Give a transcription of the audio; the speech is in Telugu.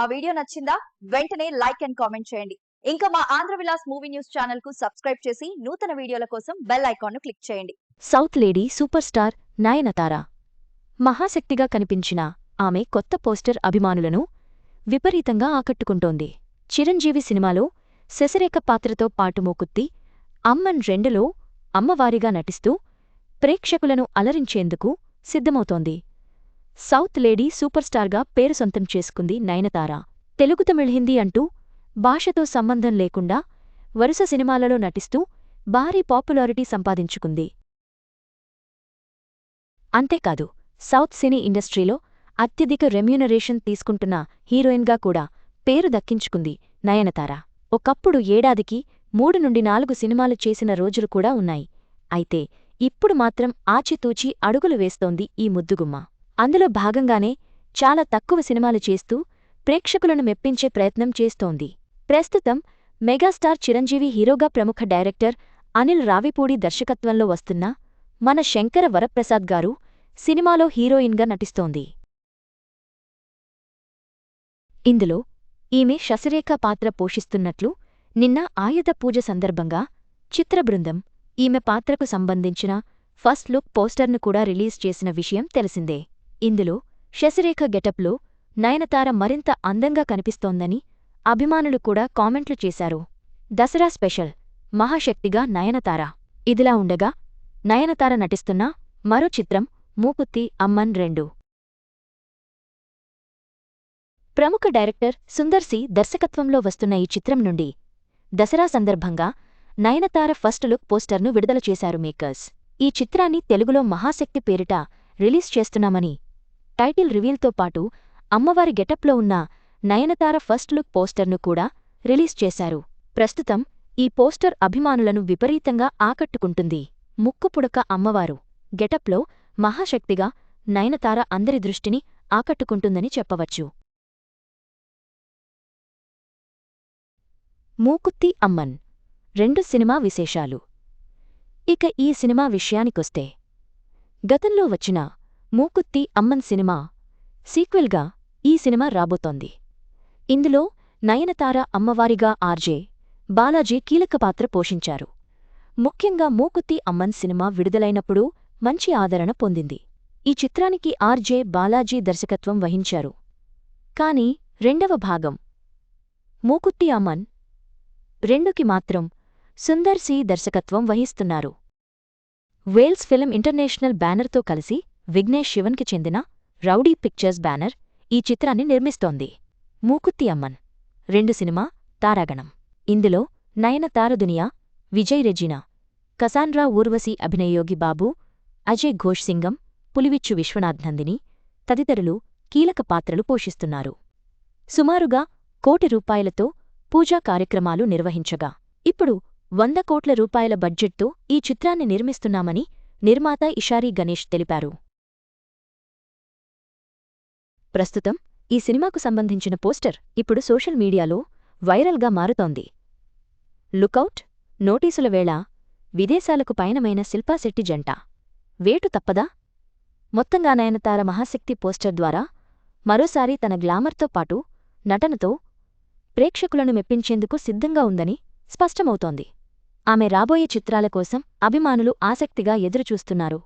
ఆ వీడియో నచ్చిందా? వెంటనే లైక్ అండ్ కామెంట్ చేయండి. ఇంకా మా ఆంధ్ర విలాస్ మూవీ న్యూస్ ఛానల్కు సబ్స్క్రైబ్ చేసి నూతన వీడియోల కోసం బెల్ ఐకాన్ను క్లిక్ చేయండి. South lady super star Nayanthara. మహాశక్తిగా కనిపించిన ఆమె కొత్త పోస్టర్ అభిమానులను విపరీతంగా ఆకట్టుకుంటోంది. చిరంజీవి సినిమాలో శశరేఖ పాత్రతో పాటు మోకుత్తి అమ్మన్ రెండులో అమ్మవారిగా నటిస్తూ ప్రేక్షకులను అలరించేందుకు సిద్ధమవుతోంది. సౌత్ లేడీ సూపర్ స్టార్గా పేరు సొంతం చేసుకుంది నయనతార. తెలుగు తమిళ్ హిందీ అంటూ భాషతో సంబంధం లేకుండా వరుస సినిమాలలో నటిస్తూ భారీ పాపులారిటీ సంపాదించుకుంది. అంతేకాదు సౌత్ సినీ ఇండస్ట్రీలో అత్యధిక రెమ్యూనరేషన్ తీసుకుంటున్న హీరోయిన్గా కూడా పేరు దక్కించుకుంది నయనతార. ఒకప్పుడు ఏడాదికి మూడు నుండి నాలుగు సినిమాలు చేసిన రోజులు కూడా ఉన్నాయి. అయితే ఇప్పుడు మాత్రం ఆచితూచి అడుగులు వేస్తోంది ఈ ముద్దుగుమ్మ. అందులో భాగంగానే చాలా తక్కువ సినిమాలు చేస్తూ ప్రేక్షకులను మెప్పించే ప్రయత్నం చేస్తోంది. ప్రస్తుతం మెగాస్టార్ చిరంజీవి హీరోగా ప్రముఖ డైరెక్టర్ అనిల్ రావిపూడి దర్శకత్వంలో వస్తున్న మన శంకర వరప్రసాద్ గారు సినిమాలో హీరోయిన్గా నటిస్తోంది. ఇందులో ఈమె శశిరేఖ పాత్ర పోషిస్తున్నట్లు నిన్న ఆయుధ పూజ సందర్భంగా చిత్రబృందం ఈమె పాత్రకు సంబంధించిన ఫస్ట్ లుక్ పోస్టర్ను కూడా రిలీజ్ చేసిన విషయం తెలిసిందే. ఇందులో శశిరేఖ గెటప్లో నయనతార మరింత అందంగా కనిపిస్తోందని అభిమానులు కూడా కామెంట్లు చేశారు. దసరా స్పెషల్ మహాశక్తిగా నయనతార. ఇదిలా ఉండగా నయనతార నటిస్తున్న మరో చిత్రం మూకుత్తి అమ్మన్ రెండు. ప్రముఖ డైరెక్టర్ సుందర్ సి దర్శకత్వంలో వస్తున్న ఈ చిత్రం నుండి దసరా సందర్భంగా నయనతార ఫస్ట్ లుక్ పోస్టర్ను విడుదల చేశారు మేకర్స్. ఈ చిత్రాన్ని తెలుగులో మహాశక్తి పేరిట రిలీజ్ చేస్తున్నామని టైటిల్ రివీల్తో పాటు అమ్మవారి గెటప్లో ఉన్న నయనతార ఫస్ట్ లుక్ పోస్టర్ను కూడా రిలీజ్ చేశారు. ప్రస్తుతం ఈ పోస్టర్ అభిమానులను విపరీతంగా ఆకట్టుకుంటుంది. ముక్కుపుడక అమ్మవారు గెటప్లో మహాశక్తిగా నయనతార అందరి దృష్టిని ఆకట్టుకుంటుందని చెప్పవచ్చు. మూకుత్తి అమ్మన్ రెండు సినిమా విశేషాలు. ఇక ఈ సినిమా విషయానికొస్తే గతంలో వచ్చిన మూకుత్తి అమ్మన్ సినిమా. సీక్వెల్గా ఈ సినిమా రాబోతోంది. ఇందులో నయనతార అమ్మవారిగా ఆర్జే బాలాజీ కీలక పాత్ర పోషించారు. ముఖ్యంగా మూకుత్తి అమ్మన్ సినిమా విడుదలైనప్పుడు మంచి ఆదరణ పొందింది. ఈ చిత్రానికి ఆర్జే బాలాజీ దర్శకత్వం వహించారు. కాని రెండవ భాగం. మూకుత్తి అమ్మన్ రెండుకి మాత్రం సుందర్ సి దర్శకత్వం వహిస్తున్నారు. వేల్స్ ఫిలిం ఇంటర్నేషనల్ బ్యానర్తో కలిసి విఘ్నేష్ శివన్కి చెందిన రౌడీ పిక్చర్స్ బ్యానర్ ఈ చిత్రాన్ని నిర్మిస్తోంది. మూకుత్తి అమ్మన్. రెండు సినిమా తారాగణం. ఇందులో నయనతార దునియా విజయ్ రెజినా కసాన్రా ఊర్వశి అభినయయోగి బాబు అజయ్ ఘోష్ సింగం పులివిచ్చు విశ్వనాథ్ నందిని తదితరులు కీలక పాత్రలు పోషిస్తున్నారు. సుమారుగా కోటి రూపాయలతో పూజా కార్యక్రమాలు నిర్వహించగా ఇప్పుడు వంద కోట్ల రూపాయల బడ్జెట్తో ఈ చిత్రాన్ని నిర్మిస్తున్నామని నిర్మాత ఇషారీ గణేష్ తెలిపారు. ప్రస్తుతం ఈ సినిమాకు సంబంధించిన పోస్టర్ ఇప్పుడు సోషల్ మీడియాలో వైరల్గా మారుతోంది. లుకౌట్ నోటీసుల వేళ విదేశాలకు పయనమైన శిల్పాశెట్టి జంట. వేటు తప్పదా? మొత్తంగా నయనతార మహాశక్తి పోస్టర్ ద్వారా మరోసారి తన గ్లామర్తో పాటు నటనతో ప్రేక్షకులను మెప్పించేందుకు సిద్ధంగా ఉందని స్పష్టమవుతోంది. ఆమె రాబోయే చిత్రాల కోసం అభిమానులు ఆసక్తిగా ఎదురుచూస్తున్నారు.